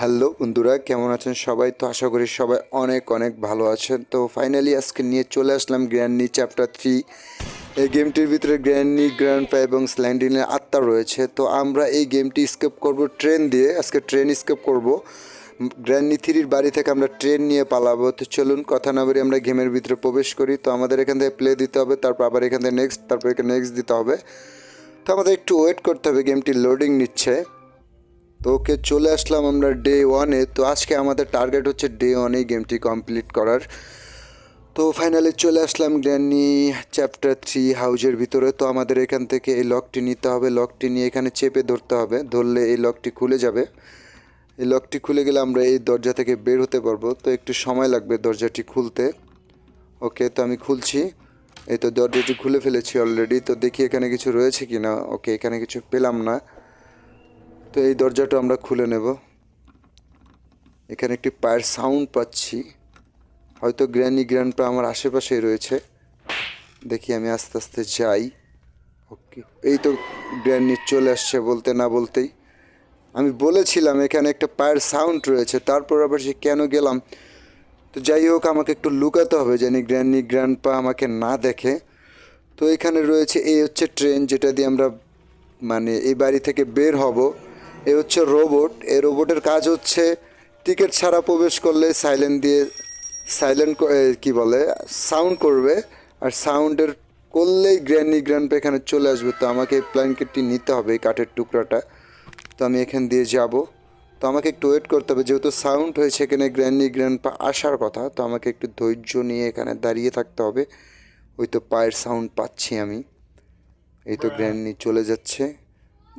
Hello বন্ধুরা, কেমন আছেন সবাই? তো আশা করি সবাই অনেক অনেক ভালো আছেন। তো ফাইনালি আজকে নিয়ে চলে আসলাম গ্র্যান্ডনি চ্যাপ্টার থ্রি এই গেমটির ভিতরে গ্র্যান্ডনি গ্র্যান্ডপা এবং স্ল্যান্ডিনের আত্মা রয়েছে। তো আমরা এই গেমটি স্কেপ করব ট্রেন দিয়ে। আজকে ট্রেন স্কেপ করব। গ্র্যান্ডনি থ্রির বাড়ি থেকে আমরা ট্রেন নিয়ে পালাবো। তো চলুন, কথা না বলে আমরা গেমের ভিতরে প্রবেশ করি। তো আমাদের এখান থেকে প্লে দিতে হবে, তারপর আবার এখান থেকে নেক্সট তারপর এখানে নেক্সট দিতে হবে। তো আমাদের একটু ওয়েট করতে হবে গেমটি লোডিং নিচ্ছে। তো ওকে চলে আসলাম আমরা ডে ওয়ানে তো আজকে আমাদের টার্গেট হচ্ছে ডে ওয়ানে গেমটি কমপ্লিট করার। তো ফাইনালি চলে আসলাম গ্র্যানি চ্যাপ্টার থ্রি হাউজের ভিতরে। তো আমাদের এখান থেকে এই লকটি নিতে হবে। লকটি নিয়ে এখানে চেপে ধরতে হবে। ধরলে এই লকটি খুলে যাবে। এই লকটি খুলে গেলে আমরা এই দরজা থেকে বের হতে পারব। তো একটু সময় লাগবে দরজাটি খুলতে। ওকে, তো আমি খুলছি। এই তো দরজাটি খুলে ফেলেছি অলরেডি তো দেখি এখানে কিছু রয়েছে কি না ওকে, এখানে কিছু পেলাম না। তো এই দরজাটা আমরা খুলে নেব। এখানে একটি পায়ের সাউন্ড পাচ্ছি। হয়তো গ্র্যানি গ্র্যান্ডপা আমার আশেপাশেই রয়েছে। দেখি আমি আস্তে আস্তে যাই। ওকে, এই তো গ্র্যানি চলে আসছে বলতে না বলতেই। আমি বলেছিলাম এখানে একটা পায়ের সাউন্ড রয়েছে, তারপর আবার সে কেন গেলাম। তো যাই হোক, আমাকে একটু লুকাতে হবে জানি গ্র্যানি গ্র্যান্ডপা আমাকে না দেখে। তো এখানে রয়েছে, এই হচ্ছে ট্রেন যেটা দিয়ে আমরা মানে এই বাড়ি থেকে বের হব। এ হচ্ছে রোবট। এই রোবটের কাজ হচ্ছে টিকিট ছাড়া প্রবেশ করলে সাইলেন্ট দিয়ে সাইলেন্ট কি বলে? সাউন্ড করবে। আর সাউন্ডের করলেই গ্র্যান্ডি গ্র্যান্ডপা এখানে চলে আসবে। তো আমাকে এই ব্ল্যাঙ্কেটটি নিতে হবে এই কাঠের টুকরাটা। তো আমি এখান দিয়ে যাব। তো আমাকে একটু ওয়েট করতে হবে। যেহেতু সাউন্ড হয়েছে এখানে গ্র্যান্ডি গ্র্যান্ডপা আসার কথা তো আমাকে একটু ধৈর্য নিয়ে এখানে দাঁড়িয়ে থাকতে হবে। ওই তো পায়ের সাউন্ড পাচ্ছি আমি। এই তো গ্র্যান্ডনি চলে যাচ্ছে।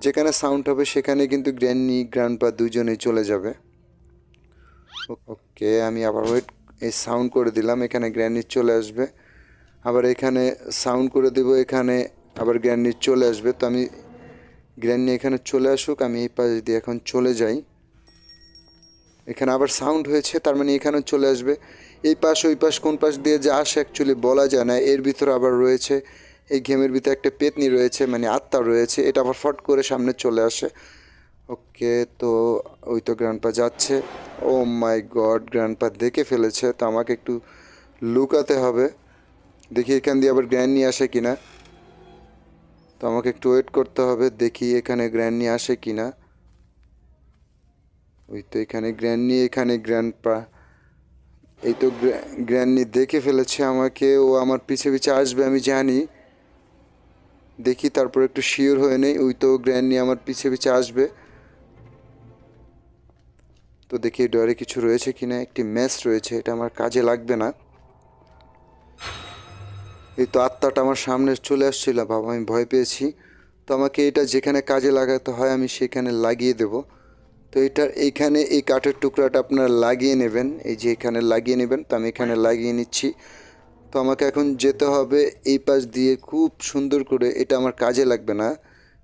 যেখানে সাউন্ড হবে, সেখানে কিন্তু গ্র্যান্ডনি গ্র্যান্ডপা দুজনেই চলে যাবে। ওকে আমি আবার ওয়েট এই সাউন্ড করে দিলাম, এখানে গ্র্যান্ডনি চলে আসবে। আবার এখানে সাউন্ড করে দেব, এখানে আবার গ্র্যান্ডনি চলে আসবে। তো আমি গ্র্যান্ডনি এখানে চলে আসুক, আমি এই পাশ দিয়ে এখন চলে যাই। এখানে আবার সাউন্ড হয়েছে, তার মানে এখানেও চলে আসবে। এই পাশ, ওই পাশ, কোন পাশ দিয়ে যে আসে অ্যাকচুয়ালি বলা যায় না। এর ভিতরে আবার রয়েছে এই গেমের ভিতরে একটা পেতনি রয়েছে মানে আত্মা রয়েছে, এটা আবার ফট করে সামনে চলে আসে। ওকে, তো ওই তো গ্র্যান্ডপা যাচ্ছে। ও মাই গড, গ্র্যান্ডপা দেখে ফেলেছে, তো আমাকে একটু লুকাতে হবে। দেখি এখান দিয়ে আবার গ্র্যান্ড নিয়ে আসে কিনা। তো আমাকে একটু ওয়েট করতে হবে, দেখি এখানে গ্র্যান্ড নিয়ে আসে কিনা। ওই তো এখানে গ্র্যান্ড নিয়ে, এখানে গ্র্যান্ডপা। এই তো গ্র্যান্ডনি দেখে ফেলেছে আমাকে, ও আমার পিছে পিছে আসবে, আমি জানি। দেখি তারপর একটু শিওর হয়ে নেই, ওই তো গ্র্যান্ড নিয়ে আমার পিছে পিছে আসবে। তো দেখি ডরে কিছু রয়েছে কিনা, একটি ম্যাচ রয়েছে, এটা আমার কাজে লাগবে না। এই তো আত্মাটা আমার সামনে চলে আসছিল, বাবা আমি ভয় পেয়েছি। তো আমাকে এটা যেখানে কাজে লাগাতে হয় আমি সেখানে লাগিয়ে দেব। তো এটার এইখানে এই কাঠের টুকরাটা আপনারা লাগিয়ে নেবেন, এই যে এখানে লাগিয়ে নেবেন, তো আমি এখানে লাগিয়ে নিচ্ছি। তো আমাকে এখন যেতে হবে এই পাশ দিয়ে। খুব সুন্দর করে এটা আমার কাজে লাগবে না।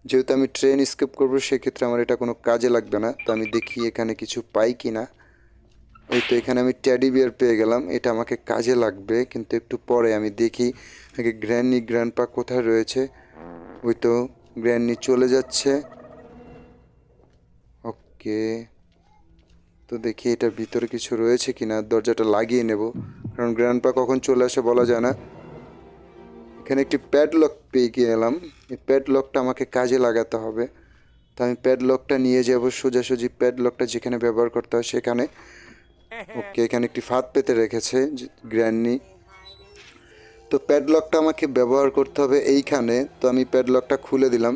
যেহেতু আমি ট্রেন স্কেপ করব, সেক্ষেত্রে আমার এটা কোনো কাজে লাগবে না। তো আমি দেখি এখানে কিছু পাই কি না এই তো এখানে আমি ট্যাডি বিয়ার পেয়ে গেলাম। এটা আমাকে কাজে লাগবে, কিন্তু একটু পরে আমি দেখি আগে গ্র্যান্ডনি গ্র্যান্ডপা কোথায় রয়েছে। ওই তো গ্র্যান্ডনি চলে যাচ্ছে। ওকে তো দেখি এটার ভিতরে কিছু রয়েছে কি না দরজাটা লাগিয়ে নেব। কারণ গ্র্যান্ডপা কখন চলে আসে বলা যায় না। এখানে একটি প্যাডলক পেয়ে গিয়ে এলাম এই প্যাডলকটা আমাকে কাজে লাগাতে হবে। তো আমি প্যাডলকটা নিয়ে যাব, সোজাসুজি প্যাডলকটা যেখানে ব্যবহার করতে হয় সেখানে। ওকে, এখানে একটি ফাঁদ পেতে রেখেছে গ্র্যান্ডনি। তো প্যাডলকটা আমাকে ব্যবহার করতে হবে এইখানে। তো আমি প্যাডলকটা খুলে দিলাম।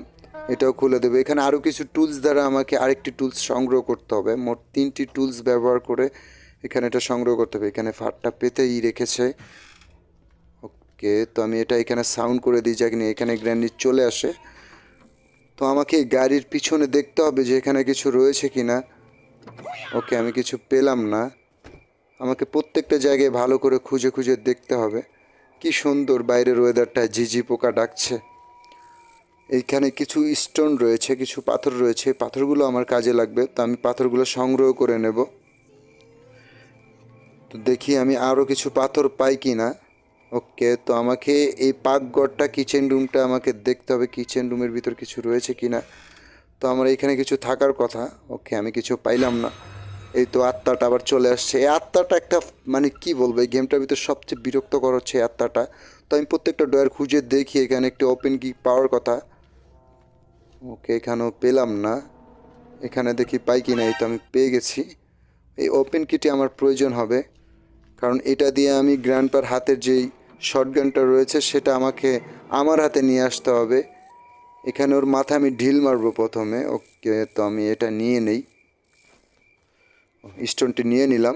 এটাও খুলে দেবে। এখানে আরও কিছু টুলস দ্বারা আমাকে আরেকটি টুলস সংগ্রহ করতে হবে। মোট তিনটি টুলস ব্যবহার করে এখানে এটা সংগ্রহ করতে হবে। এখানে ফাটটা পেতেই রেখেছে। ওকে তো আমি এটা এখানে সাউন্ড করে দিই, যাকে নিয়ে এখানে গ্র্যান্ডি চলে আসে। তো আমাকে গাড়ির পিছনে দেখতে হবে যে এখানে কিছু রয়েছে কি না ওকে আমি কিছু পেলাম না। আমাকে প্রত্যেকটা জায়গায় ভালো করে খুঁজে খুঁজে দেখতে হবে। কি সুন্দর বাইরের ওয়েদারটা ঝিঝি পোকা ডাকছে। এইখানে কিছু স্টোন রয়েছে, কিছু পাথর রয়েছে পাথরগুলো আমার কাজে লাগবে, তো আমি পাথরগুলো সংগ্রহ করে নেব। তো দেখি আমি আরও কিছু পাথর পাই কি না ওকে, তো আমাকে এই পাকঘরটা কিচেন রুমটা আমাকে দেখতে হবে কিচেন রুমের ভিতর কিছু রয়েছে কি না তো আমার এখানে কিছু থাকার কথা। ওকে, আমি কিছু পাইলাম না। এই তো আত্মাটা আবার চলে আসছে। এই আত্মাটা একটা মানে কি বলব, এই গেমটার ভিতরে সবচেয়ে বিরক্তকর হচ্ছে এই আত্মাটা। তো আমি প্রত্যেকটা ডয়ার খুঁজে দেখি, এখানে একটি ওপেন কি পাওয়ার কথা। ওকে এখানেও পেলাম না। এখানে দেখি পাই কি না তো আমি পেয়ে গেছি। এই ওপেন কিটি আমার প্রয়োজন হবে, কারণ এটা দিয়ে আমি গ্র্যান্ডপার হাতের যেই শর্টগানটা রয়েছে, সেটা আমাকে আমার হাতে নিয়ে আসতে হবে। এখানে ওর মাথা আমি ঢিল মারবো প্রথমে, ওকে তো আমি এটা নিয়ে নেই। স্টোনটি নিয়ে নিলাম।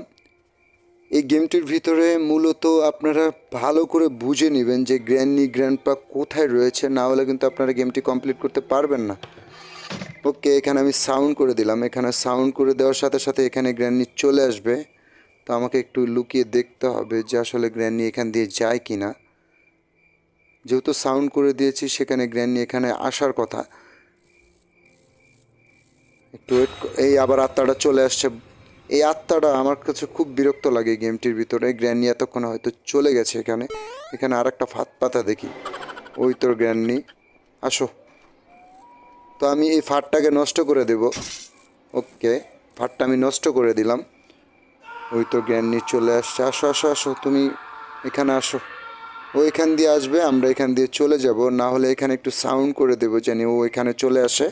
এই গেমটির ভিতরে মূলত আপনারা ভালো করে বুঝে নেবেন যে গ্র্যান্ডনি গ্র্যান্ডপা কোথায় রয়েছে, না হলে কিন্তু আপনারা গেমটি কমপ্লিট করতে পারবেন না। ওকে, এখানে আমি সাউন্ড করে দিলাম। এখানে সাউন্ড করে দেওয়ার সাথে সাথে এখানে গ্র্যান্ডনি চলে আসবে। তো আমাকে একটু লুকিয়ে দেখতে হবে যে আসলে গ্র্যান্ডনি এখান দিয়ে যায় কি না যেহেতু সাউন্ড করে দিয়েছি, সেখানে গ্র্যান্ডনি এখানে আসার কথা। একটু ওয়েট এই আবার আত্মাটা চলে আসছে। এই আত্মাটা আমার কাছে খুব বিরক্ত লাগে গেমটির ভিতরে। গ্র্যান্ডনি এতক্ষণ হয়তো চলে গেছে এখানে। এখানে আর একটা ফাত পাতা দেখি। ওই তোর গ্র্যান্ডনি আসো। তো আমি এই ফাটটাকে নষ্ট করে দেব। ওকে ফাটটা আমি নষ্ট করে দিলাম। ওই তো গ্র্যান্ডনি চলে আসছে। আসো আসো আসো, তুমি এখানে আসো। ও এখান দিয়ে আসবে, আমরা এখান দিয়ে চলে যাব। না হলে এখানে একটু সাউন্ড করে দেবো, জানি ও এখানে চলে আসে।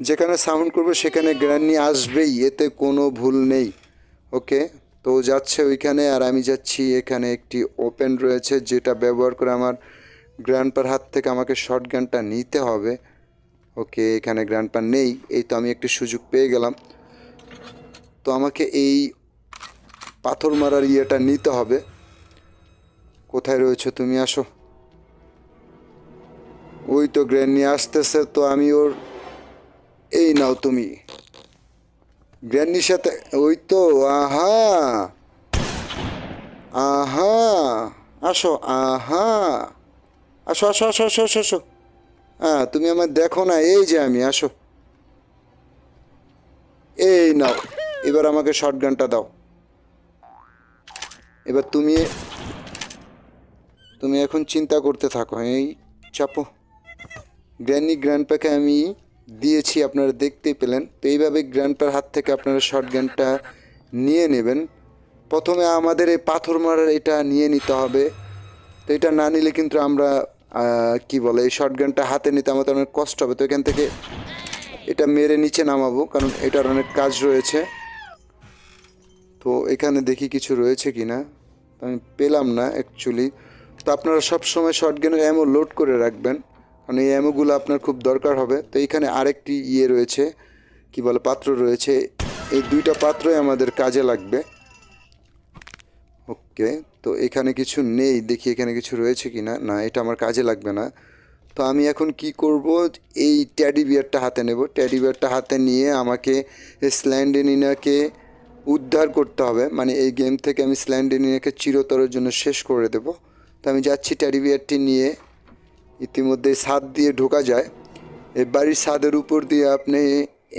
যেখানে সাউন্ড করবে, সেখানে গ্র্যান্ডনি আসবেই, এতে কোনো ভুল নেই। ওকে? তো যাচ্ছে ওইখানে, আর আমি যাচ্ছি, এখানে একটি ওপেন রয়েছে, যেটা ব্যবহার করে আমার গ্র্যান্ডপার হাত থেকে আমাকে শর্ট গানটা নিতে হবে। ওকে, এখানে গ্র্যান্ডপার নেই, এই তো আমি একটি সুযোগ পেয়ে গেলাম। তো আমাকে এই পাথর মারার ইয়েটা নিতে হবে। কোথায় রয়েছে তুমি? আসো। ওই তো গ্র্যান্ডনি আসতেছে, তো আমি ওর এই নাও তুমি। গ্র্যান্ডির সাথে, ওই তো, আহা। আহা। আসো আহা। আসো আসো আসো আসো আসো আসো। হ্যাঁ তুমি আমার দেখো না, এই যে আমি, আসো। এই নাও, এবার আমাকে শর্ট গানটা দাও। এবার তুমি তুমি এখন চিন্তা করতে থাকো, এই চাপো। গ্র্যান্ডি গ্র্যান্ডপ্যাকে আমি দিয়েছি, আপনারা দেখতেই পেলেন। তো এইভাবে গ্র্যান্ডপার হাত থেকে আপনারা শর্ট গানটা নিয়ে নেবেন। প্রথমে আমাদের এই পাথর মারার এটা নিয়ে নিতে হবে। তো এটা না নিলে কিন্তু আমরা কি বলে, এই শর্ট গানটা হাতে নিতে আমাদের অনেক কষ্ট হবে। তো এখান থেকে এটা মেরে নিচে নামাবো, কারণ এটার অনেক কাজ রয়েছে। তো এখানে দেখি কিছু রয়েছে কি না আমি পেলাম না অ্যাকচুয়ালি তো আপনারা সব সময় শর্ট গানের অ্যামো লোড করে রাখবেন। কারণ এই অ্যামোগুলো আপনার খুব দরকার হবে। তো এখানে আরেকটি ইয়ে রয়েছে, কি বলে, পাত্র রয়েছে। এই দুইটা পাত্রই আমাদের কাজে লাগবে। ওকে, তো এখানে কিছু নেই, দেখি এখানে কিছু রয়েছে কি না না এটা আমার কাজে লাগবে না। তো আমি এখন কি করব? এই ট্যাডি বিয়ারটা হাতে নেব। ট্যাডি বিয়ারটা হাতে নিয়ে আমাকে স্ল্যান্ডেনিনাকে উদ্ধার করতে হবে। মানে এই গেম থেকে আমি স্ল্যান্ডেনিনাকে চিরতরের জন্য শেষ করে দেব। তো আমি যাচ্ছি ট্যাডি বিয়ারটি নিয়ে। ইতিমধ্যে ছাদ দিয়ে ঢোকা যায়। এই বাড়ির ছাদের উপর দিয়ে আপনি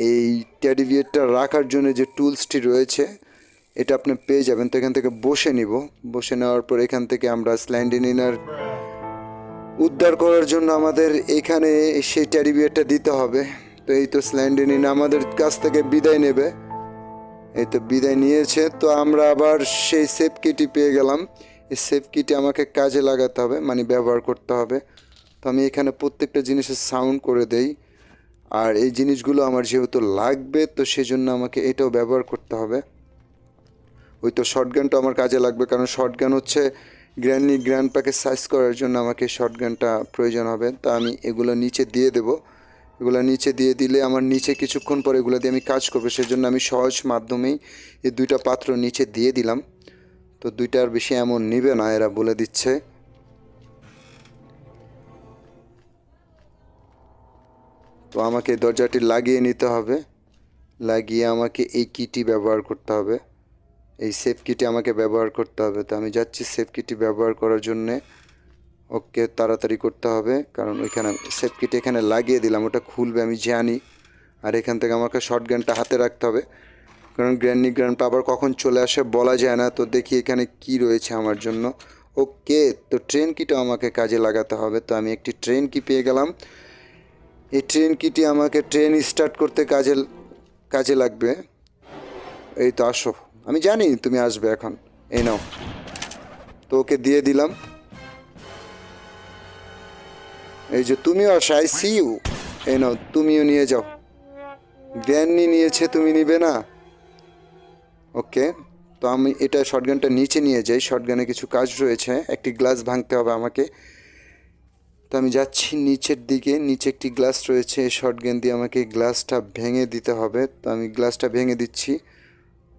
এই ট্যাডি বিয়ারটা রাখার জন্য যে টুলসটি রয়েছে, এটা আপনি পেয়ে যাবেন। তো এখান থেকে বসে নিব। বসে নেওয়ার পর এখান থেকে আমরা স্ল্যান্ডিনিনার উদ্ধার করার জন্য আমাদের এখানে সেই ট্যাডিবিয়ারটা দিতে হবে। তো এই তো স্ল্যান্ডিনিন আমাদের কাছ থেকে বিদায় নেবে। এই তো বিদায় নিয়েছে। তো আমরা আবার সেই সেফ কিটি পেয়ে গেলাম। এই সেফ কিটি আমাকে কাজে লাগাতে হবে মানে ব্যবহার করতে হবে। তো আমি এখানে প্রত্যেকটা জিনিসের সাউন্ড করে দেই। আর এই জিনিসগুলো আমার যেহেতু লাগবে, তো সেজন্য আমাকে এটাও ব্যবহার করতে হবে। ওই তো শর্ট গানটা আমার কাজে লাগবে, কারণ শর্ট গান হচ্ছে গ্র্যান্ডনি গ্র্যান্ড প্যাকে সাইজ করার জন্য আমাকে শর্ট গানটা প্রয়োজন হবে। তা আমি এগুলো নিচে দিয়ে দেব। এগুলো নিচে দিয়ে দিলে আমার নিচে কিছুক্ষণ পর এগুলো দিয়ে আমি কাজ করব, সেজন্য আমি সহজ মাধ্যমেই এই দুইটা পাত্র নিচে দিয়ে দিলাম। তো দুইটার বেশি এমন নিবে না, এরা বলে দিচ্ছে। তো আমাকে দরজাটি লাগিয়ে নিতে হবে। লাগিয়ে আমাকে এই কিটি ব্যবহার করতে হবে। এই সেফ কিটি আমাকে ব্যবহার করতে হবে। তো আমি যাচ্ছি সেফ কিটি ব্যবহার করার জন্যে। ওকে তাড়াতাড়ি করতে হবে। কারণ ওইখানে সেফ কিটি এখানে লাগিয়ে দিলাম। ওটা খুলবে, আমি জানি। আর এখান থেকে আমাকে শর্ট গানটা হাতে রাখতে হবে। কারণ গ্র্যান্ডনি গ্র্যান্ডপা আবার কখন চলে আসে বলা যায় না। তো দেখি এখানে কি রয়েছে আমার জন্য। ওকে, তো ট্রেন কিটা আমাকে কাজে লাগাতে হবে। তো আমি একটি ট্রেন কি পেয়ে গেলাম? এই ট্রেন কিটি আমাকে ট্রেন স্টার্ট করতে কাজে কাজে লাগবে। এই তো আসো। আমি জানি তুমি আসবে এখন। এই নাও। তো ওকে দিয়ে দিলাম। এই যে তুমিও আসো আই সি ইউ এই নাও, তুমিও নিয়ে যাও। গ্র্যান্ডি নিয়েছে, তুমি নিবে না। ওকে, তো আমি এটা শর্টগানটা নিচে নিয়ে যাই। শর্টগানে কিছু কাজ রয়েছে। একটি গ্লাস ভাঙতে হবে আমাকে। তো আমি যাচ্ছি নিচের দিকে, নিচে একটি গ্লাস রয়েছে, এই শর্টগান দিয়ে আমাকে গ্লাসটা ভেঙে দিতে হবে। তো আমি গ্লাসটা ভেঙে দিচ্ছি।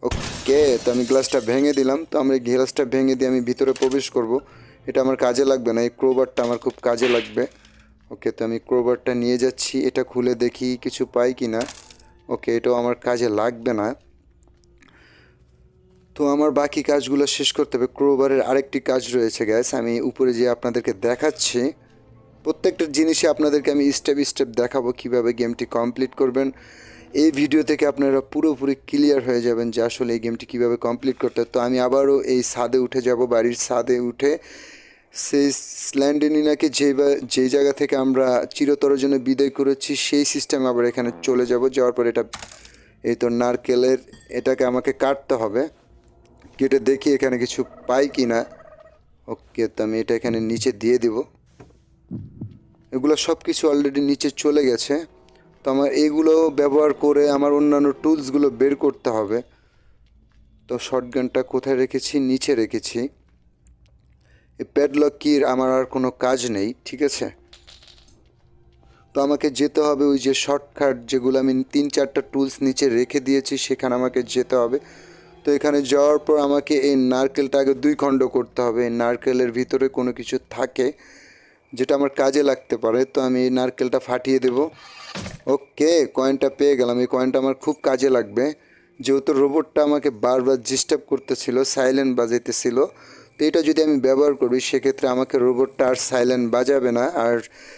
ওকে, তো আমি গ্লাসটা ভেঙে দিলাম। তো আমরা গ্লাসটা ভেঙে দিয়ে আমি ভিতরে প্রবেশ করব। এটা আমার কাজে লাগবে না, এই ক্রোবারটা আমার খুব কাজে লাগবে। ওকে, তো আমি ক্রোবারটা নিয়ে যাচ্ছি, এটা খুলে দেখি কিছু পাই কি না ওকে, এটাও আমার কাজে লাগবে না। তো আমার বাকি কাজগুলো শেষ করতে হবে। ক্রোবারের আরেকটি কাজ রয়েছে গ্যাস আমি উপরে যে আপনাদেরকে দেখাচ্ছি। প্রত্যেকটা জিনিসে আপনাদেরকে আমি স্টেপ স্টেপ দেখাবো কীভাবে গেমটি কমপ্লিট করবেন। এই ভিডিও থেকে আপনারা পুরোপুরি ক্লিয়ার হয়ে যাবেন যে আসলে এই গেমটি কীভাবে কমপ্লিট করতে। তো আমি আবারও এই ছাদে উঠে যাব, বাড়ির ছাদে উঠে। সেই স্ল্যান্ডেনিনাকে যে যেই জায়গা থেকে আমরা চিরতরের জন্য বিদায় করেছি, সেই সিস্টেম আবার এখানে চলে যাব। যাওয়ার পর এটা, এই তো নারকেলের, এটাকে আমাকে কাটতে হবে। কেটে দেখি এখানে কিছু পাই কি না ওকে, তো আমি এটা এখানে নিচে দিয়ে দিব। এগুলো সব কিছু অলরেডি নিচে চলে গেছে। তো আমার এগুলো ব্যবহার করে আমার অন্যান্য টুলসগুলো বের করতে হবে। তো শর্টগানটা কোথায় রেখেছি? নিচে রেখেছি। এই প্যাডলক কির আমার আর কোনো কাজ নেই, ঠিক আছে? তো আমাকে যেতে হবে ওই যে শর্টকাট যেগুলো আমি তিন চারটা টুলস নিচে রেখে দিয়েছি, সেখানে আমাকে যেতে হবে। তো এখানে যাওয়ার পর আমাকে এই নারকেলটা আগে দুই খণ্ড করতে হবে। নারকেলের ভিতরে কোনো কিছু থাকে। যেটা আমার কাজে লাগতে পারে, তো আমি নারকেলটা ফাটিয়ে দেব। ওকে কয়েনটা পেয়ে গেলাম। এই কয়েনটা আমার খুব কাজে লাগবে। যেহেতু রোবটটা আমাকে বারবার ডিস্টার্ব করতেছিল সাইলেন্ট বাজাইতেছিল, তো এটা যদি আমি ব্যবহার করি, সেক্ষেত্রে আমাকে রোবটটা আর সাইলেন্ট বাজাবে না। আর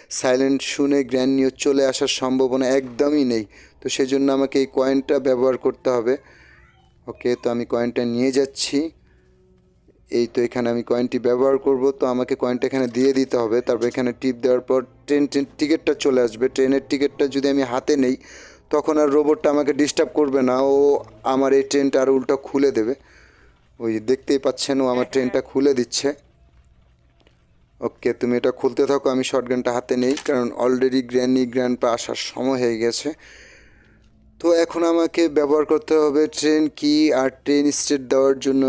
সাইলেন্ট শুনে জ্ঞান নিয়ে চলে আসার সম্ভাবনা একদমই নেই। তো সেজন্য আমাকে এই কয়েনটা ব্যবহার করতে হবে। ওকে তো আমি কয়েনটা নিয়ে যাচ্ছি। এই তো এখানে আমি কয়েনটি ব্যবহার করব। তো আমাকে কয়েনটা এখানে দিয়ে দিতে হবে। তারপর এখানে টিপ দেওয়ার পর ট্রেন ট্রেন টিকিটটা চলে আসবে। ট্রেনের টিকিটটা যদি আমি হাতে নেই তখন আর রোবটটা আমাকে ডিস্টার্ব করবে না। ও আমার এই ট্রেনটা আর উল্টো খুলে দেবে। ওই দেখতেই পাচ্ছেন ও আমার ট্রেনটা খুলে দিচ্ছে। ওকে তুমি এটা খুলতে থাকো। আমি শর্টগানটা হাতে নেই কারণ অলরেডি গ্র্যান্ডি গ্র্যান্ড পা আসার সময় হয়ে গেছে। তো এখন আমাকে ব্যবহার করতে হবে ট্রেন কি আর ট্রেন স্টেট দেওয়ার জন্য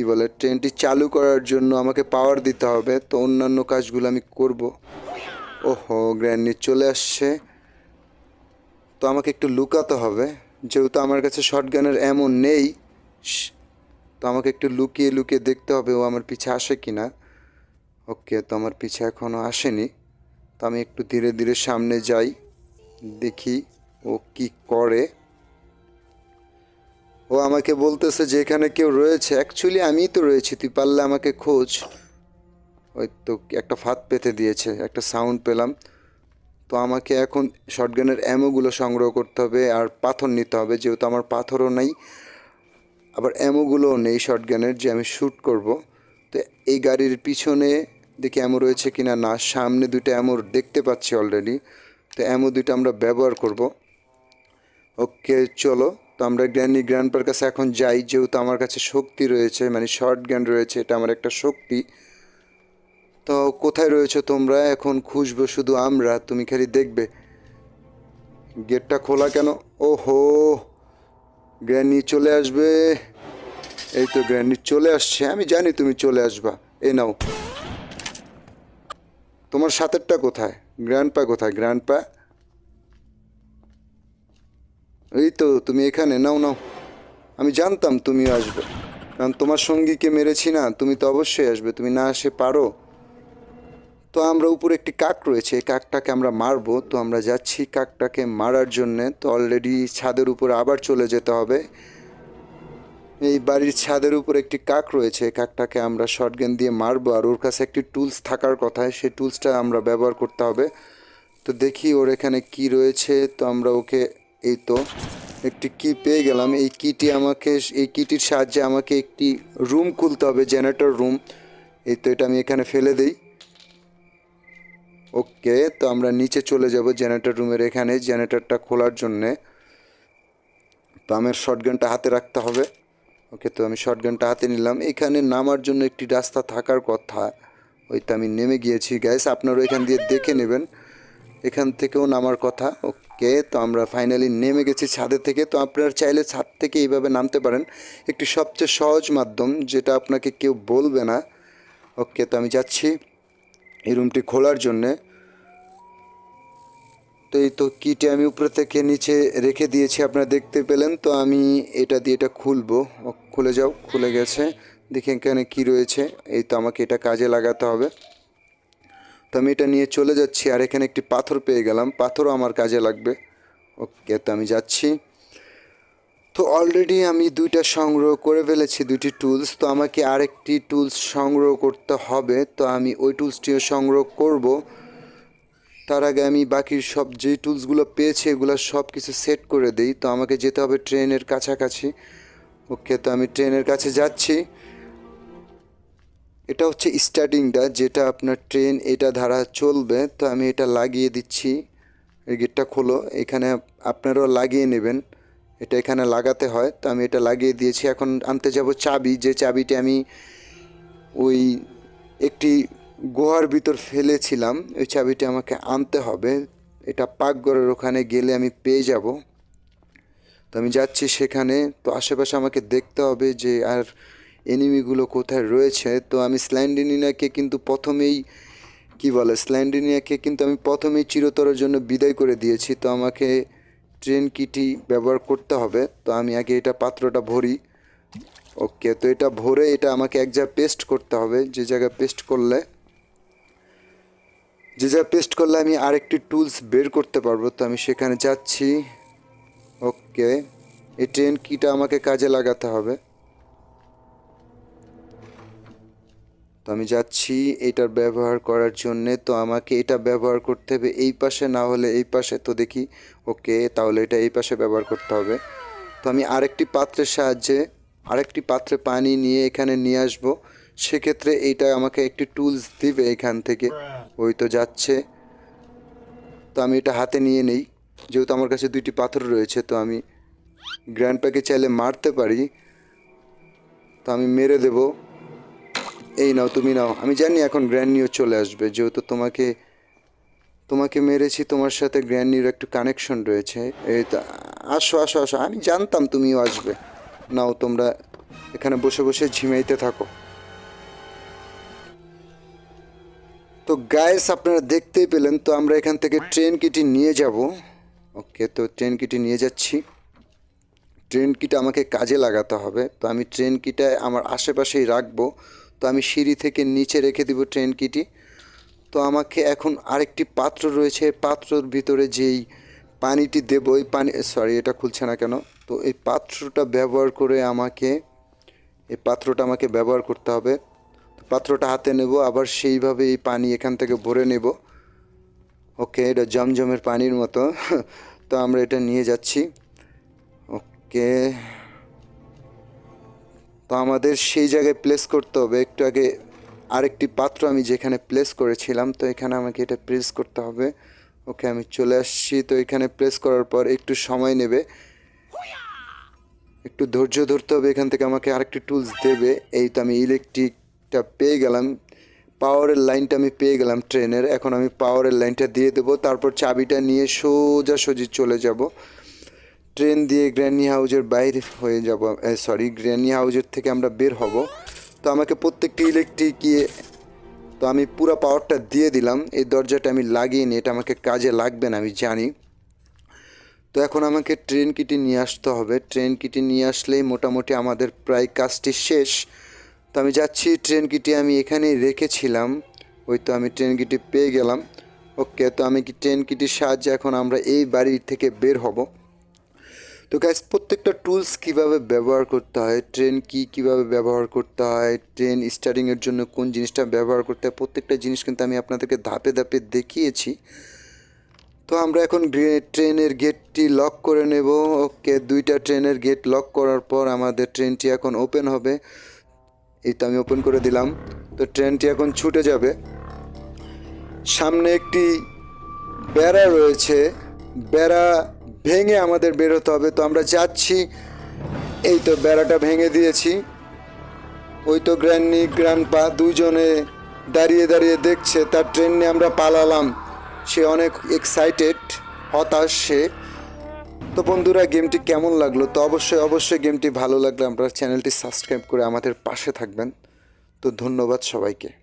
কি বলে ট্রেনটি চালু করার জন্য আমাকে পাওয়ার দিতে হবে, তো অন্যান্য কাজগুলো আমি করব। ওহো গ্র্যান্ডি চলে আসছে। তো আমাকে একটু লুকাতে হবে, যেহেতু আমার কাছে শর্টগানের এমন নেই তো আমাকে একটু লুকিয়ে লুকিয়ে দেখতে হবে ও আমার পিছে আসে কি না ওকে, তো আমার পিছে এখনও আসেনি। তো আমি একটু ধীরে ধীরে সামনে যাই, দেখি ও কি করে। ও আমাকে বলতেছে যে এখানে কেউ রয়েছে। অ্যাকচুয়ালি আমিই তো রয়েছি, তুই পারলে আমাকে খোঁজ। ওই তো একটা ফাঁদ পেতে দিয়েছে, একটা সাউন্ড পেলাম। তো আমাকে এখন শর্টগানের অ্যামোগুলো সংগ্রহ করতে হবে আর পাথর নিতে হবে, যেহেতু আমার পাথরও নেই। আবার অ্যামোগুলোও নেই শর্টগানের যে আমি শ্যুট করব। তো এই গাড়ির পিছনে দেখি অ্যামো রয়েছে কিনা না, সামনে দুটো অ্যামো দেখতে পাচ্ছি অলরেডি তো অ্যামো দুটো আমরা ব্যবহার করব। ওকে চলো। তো আমরা গ্র্যান্ডি গ্র্যান্ডপার কাছে এখন যাই, যেহেতু আমার কাছে শক্তি রয়েছে মানে শর্ট গ্যান রয়েছে, এটা আমার একটা শক্তি। তো কোথায় রয়েছে তোমরা? এখন খুঁজবো শুধু আমরা, তুমি খালি দেখবে। গেটটা খোলা কেন? ওহো গ্র্যান্ডি চলে আসবে। এই তো গ্র্যান্ডি চলে আসছে, আমি জানি তুমি চলে আসবা। এ নাও। তোমার সাথেরটা কোথায়? গ্র্যান্ডপা কোথায়? Grand grandpa? এই তো তুমি এখানে, নাও নাও। আমি জানতাম তুমি আসবে। কারণ তোমার সঙ্গীকে মেরেছি না, তুমি তো অবশ্যই আসবে, তুমি না আসে পারো। তো আমরা উপরে একটি কাক রয়েছে, এই কাকটাকে আমরা মারবো। তো আমরা যাচ্ছি কাকটাকে মারার জন্যে। তো অলরেডি ছাদের উপরে আবার চলে যেতে হবে। এই বাড়ির ছাদের উপর একটি কাক রয়েছে কাকটাকে আমরা শর্টগান দিয়ে মারবো। আর ওর কাছে একটি টুলস থাকার কথা, সেই টুলসটা আমরা ব্যবহার করতে হবে। তো দেখি ওর এখানে কি রয়েছে। তো আমরা ওকে এই তো, একটি কি পেয়ে গেলাম। এই কিটি আমাকে, এই কিটির সাহায্যে আমাকে একটি রুম খুলতে হবে জেনারেটর রুম এই তো, এটা আমি এখানে ফেলে দিই। ওকে তো আমরা নিচে চলে যাব জেনারেটর রুমের এখানে জেনারেটরটা খোলার জন্যে। তো আমার শর্টগানটা হাতে রাখতে হবে। ওকে তো আমি শর্টগানটা হাতে নিলাম। এখানে নামার জন্য একটি রাস্তা থাকার কথা ওই তো আমি নেমে গিয়েছি গ্যাস আপনারা এখান দিয়ে দেখে নেবেন। এখান থেকেও নামার কথা। ওকে তো আমরা ফাইনালি নেমে গেছি ছাদে থেকে। তো আপনারা চাইলে ছাদ থেকে এইভাবে নামতে পারেন। একটি সবচেয়ে সহজ মাধ্যম যেটা আপনাকে কেউ বলবে না। ওকে তো আমি যাচ্ছি এই রুমটি খোলার জন্যে। তো এই তো কিটে আমি উপরে থেকে নিচে রেখে দিয়েছি, আপনারা দেখতে পেলেন। তো আমি এটা দিয়ে এটা খুলবো। খুলে যাও, খুলে গেছে। দেখি এখানে কি রয়েছে। এই তো আমাকে এটা কাজে লাগাতে হবে। তো আমি এটা নিয়ে চলে যাচ্ছি আর এখানে একটি পাথর পেয়ে গেলাম। পাথরও আমার কাজে লাগবে। ওকে, তো আমি যাচ্ছি। তো অলরেডি আমি দুইটা সংগ্রহ করে ফেলেছি দুটি টুলস তো আমাকে আরেকটি টুলস সংগ্রহ করতে হবে। তো আমি ওই টুলসটিও সংগ্রহ করব। তার আগে আমি বাকি সব যে টুলসগুলো পেয়েছি, এগুলো সব কিছু সেট করে দিই। তো আমাকে যেতে হবে ট্রেনের কাছাকাছি। ওকে, তো আমি ট্রেনের কাছে যাচ্ছি। এটা হচ্ছে স্টার্টিংটা, যেটা আপনার ট্রেন, এটা ধারা চলবে, তো আমি এটা লাগিয়ে দিচ্ছি। এই গেটটা খোলো, এখানে আপনারাও লাগিয়ে নেবেন। এটা এখানে লাগাতে হয়, তো আমি এটা লাগিয়ে দিয়েছি। এখন আনতে যাব চাবি, যে চাবিটি আমি ওই একটি গুহার ভিতর ফেলেছিলাম, ওই চাবিটি আমাকে আনতে হবে। এটা পাকঘরের ওখানে গেলে আমি পেয়ে যাব। তো আমি যাচ্ছি সেখানে, তো আশেপাশে আমাকে দেখতে হবে যে আর এনিমিগুলো কোথায় রয়েছে, তো আমি স্ল্যান্ডিনিনাকে কিন্তু প্রথমেই, কি বলে, স্ল্যান্ডিনিয়াকে কিন্তু আমি প্রথমেই চিরতরের জন্য বিদায় করে দিয়েছি, তো আমাকে ট্রেন কিটি ব্যবহার করতে হবে, তো আমি আগে এটা পাত্রটা ভরি। ওকে, তো এটা ভরে এটা আমাকে এক জায়গায় পেস্ট করতে হবে, যে জায়গায় পেস্ট করলে, যে জায়গায় পেস্ট করলে আমি আরেকটি টুলস বের করতে পারব, তো আমি সেখানে যাচ্ছি। ওকে, এই ট্রেন কিটা আমাকে কাজে লাগাতে হবে। আমি যাচ্ছি এটার ব্যবহার করার জন্যে, তো আমাকে এটা ব্যবহার করতে হবে এই পাশে, না হলে এই পাশে। তো দেখি, ওকে, তাহলে এটা এই পাশে ব্যবহার করতে হবে। তো আমি আরেকটি পাত্রের সাহায্যে আরেকটি পাত্রে পানি নিয়ে এখানে নিয়ে আসব। সেক্ষেত্রে এইটা আমাকে একটি টুলস দিবে এখান থেকে। ওই তো যাচ্ছে। তো আমি এটা হাতে নিয়ে নেই। যেহেতু আমার কাছে দুইটি পাথর রয়েছে, তো আমি গ্র্যান্ড প্যাকে চাইলে মারতে পারি। তো আমি মেরে দেবো। এই নাও, তুমি নাও। আমি জানি এখন গ্র্যান্ড নিউ চলে আসবে, যেহেতু তোমাকে তোমাকে মেরেছি, তোমার সাথে গ্র্যান্ড নিউর একটু কানেকশন রয়েছে। এই তো, আসো আসো আসো। আমি জানতাম তুমিও আসবে। নাও, তোমরা এখানে বসে বসে ঝিমাইতে থাকো। তো গায়েস আপনারা দেখতেই পেলেন, তো আমরা এখান থেকে ট্রেন কিটি নিয়ে যাব। ওকে তো ট্রেন কিটি নিয়ে যাচ্ছি। ট্রেন কিটা আমাকে কাজে লাগাতে হবে, তো আমি ট্রেন কিটা আমার আশেপাশেই রাখব। তো আমি সিঁড়ি থেকে নিচে রেখে দিব ট্রেন কিটি তো আমাকে এখন আরেকটি পাত্র রয়েছে, পাত্রর ভিতরে যেই পানিটি দেব, ওই পানি সরি এটা খুলছে না কেন? তো এই পাত্রটা ব্যবহার করে আমাকে, এই পাত্রটা আমাকে ব্যবহার করতে হবে। পাত্রটা হাতে নেব, আবার সেইভাবে এই পানি এখান থেকে ভরে নেব। ওকে, এটা জমজমের পানির মতো। তো আমরা এটা নিয়ে যাচ্ছি। ওকে। তো আমাদের সেই জায়গায় প্লেস করতে হবে। একটু আগে আরেকটি পাত্র আমি যেখানে প্লেস করেছিলাম, তো এখানে আমাকে এটা প্রেস করতে হবে। ওকে, আমি চলে আসছি। তো এখানে প্লেস করার পর একটু সময় নেবে। একটু ধৈর্য ধরতে হবে। এখান থেকে আমাকে আরেকটি টুলস দেবে। এই তো আমি ইলেকট্রিকটা পেয়ে গেলাম। পাওয়ারের লাইনটা আমি পেয়ে গেলাম ট্রেনের এখন আমি পাওয়ারের লাইনটা দিয়ে দেবো। তারপর চাবিটা নিয়ে সোজাসুজি চলে যাব। ট্রেন দিয়ে গ্র্যানি হাউজের বাইরে হয়ে যাব সরি গ্র্যানি হাউজের থেকে আমরা বের হব। তো আমাকে প্রত্যেকটি ইলেকট্রিক গিয়ে তো আমি পুরো পাওয়ারটা দিয়ে দিলাম। এই দরজাটা আমি লাগিয়ে নিই, এটা আমাকে কাজে লাগবে না, আমি জানি। তো এখন আমাকে ট্রেন কিটি নিয়ে আসতে হবে। ট্রেন কিটি নিয়ে আসলেই মোটামুটি আমাদের প্রায় কাজটি শেষ। তো আমি যাচ্ছি ট্রেন কিটি আমি এখানেই রেখেছিলাম। ওই তো আমি ট্রেন কিটি পেয়ে গেলাম। ওকে, তো আমি কি ট্রেন কিটির সাহায্যে এখন আমরা এই বাড়ি থেকে বের হব। তো গ্যাস প্রত্যেকটা টুলস কীভাবে ব্যবহার করতে হয় ট্রেন কি কীভাবে ব্যবহার করতে হয় ট্রেন স্টার্টিংয়ের জন্য কোন জিনিসটা ব্যবহার করতে হয়, প্রত্যেকটা জিনিস কিন্তু আমি আপনাদেরকে ধাপে ধাপে দেখিয়েছি। তো আমরা এখন ট্রেনের গেটটি লক করে নেব। ওকে দুইটা ট্রেনের গেট লক করার পর আমাদের ট্রেনটি এখন ওপেন হবে। এই তো আমি ওপেন করে দিলাম। তো ট্রেনটি এখন ছুটে যাবে। সামনে একটি বেড়া রয়েছে। বেড়া ভেঙে আমাদের বের হতে হবে। তো আমরা যাচ্ছি। এই তো বেড়াটা ভেঙে দিয়েছি। ওই তো গ্র্যান্ডনি গ্র্যান্ডপা দুজনে দাঁড়িয়ে দাঁড়িয়ে দেখছে, তার ট্রেন আমরা পালালাম। সে অনেক এক্সাইটেড হতাশ সে। তো বন্ধুরা, গেমটি কেমন লাগল? তো অবশ্যই অবশ্যই গেমটি ভালো লাগলে আমরা চ্যানেলটি সাবস্ক্রাইব করে আমাদের পাশে থাকবেন। তো ধন্যবাদ সবাইকে।